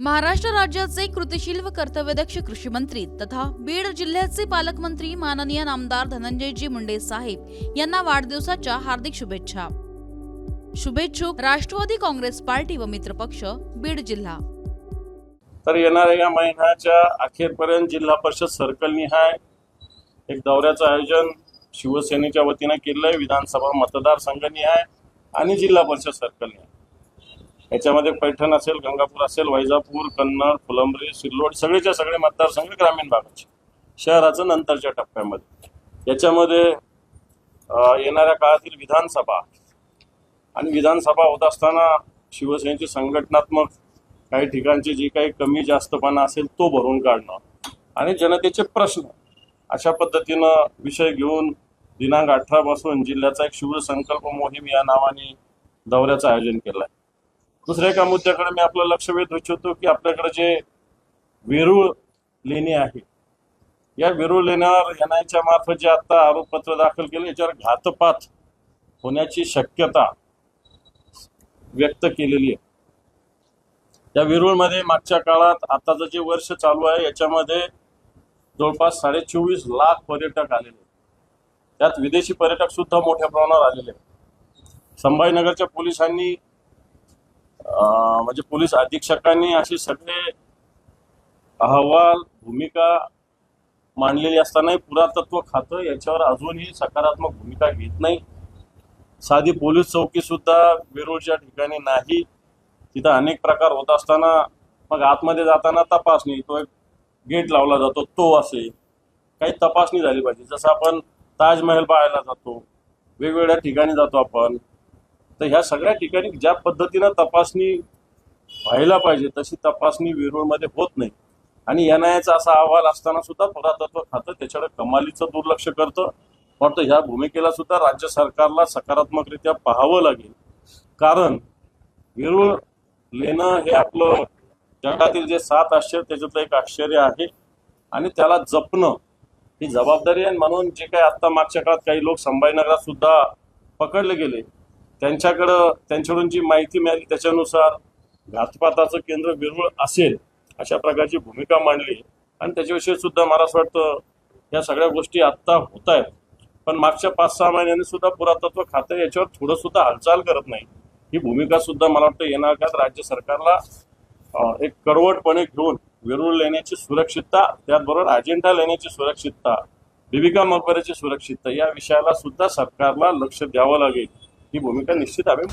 महाराष्ट्र राज्याचे कृतिशील व कर्तव्यदक्ष कृषी मंत्री तथा बीड जिल्ह्याचे पालकमंत्री माननीय नामदार धनंजयजी मुंडे साहेब यांना वाढदिवसाच्या हार्दिक शुभेच्छा. शुभेच्छुक राष्ट्रवादी काँग्रेस पार्टी व मित्रपक्ष बीड जिल्हा. तर येणाऱ्या या महिन्याच्या अखेरपर्यंत जिल्हा परिषद सर्कल निहाय एक दौऱ्याचं आयोजन शिवसेनेच्या वतीनं केलं आहे विधानसभा मतदारसंघ निहाय आणि जिल्हा परिषद सर्कल निहाय याच्यामध्ये पैठण असेल गंगापूर असेल वैजापूर कन्नड फुलंब्री सिल्लोड सगळेच्या सगळे मतदारसंघ ग्रामीण भागाचे शहराचं नंतरच्या टप्प्यामध्ये. याच्यामध्ये येणाऱ्या काळातील विधानसभा आणि विधानसभा होत असताना शिवसेनेची संघटनात्मक काही ठिकाणची जी काही कमी जास्तपणा असेल तो भरून काढणं आणि जनतेचे प्रश्न अशा पद्धतीनं विषय घेऊन दिनांक अठरापासून जिल्ह्याचा एक शिवसंकल्प मोहीम या नावाने दौऱ्याचं आयोजन केलं आहे दुसऱ्या एका मुद्द्याकडे मी आपलं लक्ष वेधू इच्छितो की आपल्याकडे जे वेरूळ लेणी आहे या वेरूळ लेण्यावर एनआयच्या मार्फत जे आता आरोपपत्र दाखल केले याच्यावर घातपात होण्याची शक्यता व्यक्त केलेली आहे. त्या वेरूळमध्ये मागच्या काळात आताचं जे वर्ष चालू आहे याच्यामध्ये जवळपास साडे चोवीस लाख पर्यटक आलेले त्यात विदेशी पर्यटक सुद्धा मोठ्या प्रमाणावर आलेले संभाजीनगरच्या पोलिसांनी म्हणजे पोलीस अधीक्षकांनी असे सगळे अहवाल भूमिका मांडलेली असतानाही पुरातत्व खातं याच्यावर अजूनही सकारात्मक भूमिका घेत नाही. साधी पोलीस चौकी सुद्धा वेरूळच्या ठिकाणी नाही. तिथं अनेक प्रकार होत असताना मग आतमध्ये जाताना तपासणी तो एक गेट लावला जातो तो असे. काही तपासणी झाली पाहिजे. जसं आपण ताजमहल पाहायला जातो वेगवेगळ्या ठिकाणी जातो आपण. तर ह्या सगळ्या ठिकाणी ज्या पद्धतीनं तपासणी व्हायला पाहिजे तशी तपासणी वेरूळमध्ये होत नाही. आणि एनआयचा असा अहवाल असताना सुद्धा पुरातत्व खातं त्याच्याकडे कमालीचं दुर्लक्ष करतं. वाटतं ह्या भूमिकेला सुद्धा राज्य सरकारला सकारात्मकरित्या पाहावं लागेल. कारण वेरूळ लेणं हे आपलं जगातील जे सात आश्चर्य त्याच्यातलं एक आश्चर्य आहे. आणि त्याला जपणं ही जबाबदारी आहे. म्हणून जे काही आता मागच्या काळात काही लोक संभाजीनगरात सुद्धा पकडले गेले. त्यांच्याकडं त्यांच्याकडून जी माहिती मिळाली त्याच्यानुसार घातपाताचं केंद्र विरुळ असेल अशा प्रकारची भूमिका मांडली. आणि त्याच्याविषयी सुद्धा मला असं वाटतं या सगळ्या गोष्टी आत्ता होत आहेत. पण मागच्या पाच सहा महिन्यांनी सुद्धा पुरातत्व खातं याच्यावर थोडं सुद्धा हालचाल करत नाही. ही भूमिका सुद्धा मला वाटतं येणार काळात राज्य सरकारला एक कडवटपणे घेऊन विरुळ लेण्याची सुरक्षितता त्याचबरोबर अजेंडा लेण्याची सुरक्षितता बिबिका मकबऱ्याची सुरक्षितता या विषयाला सुद्धा सरकारला लक्ष द्यावं लागेल. ही भूमिका निश्चित आम्ही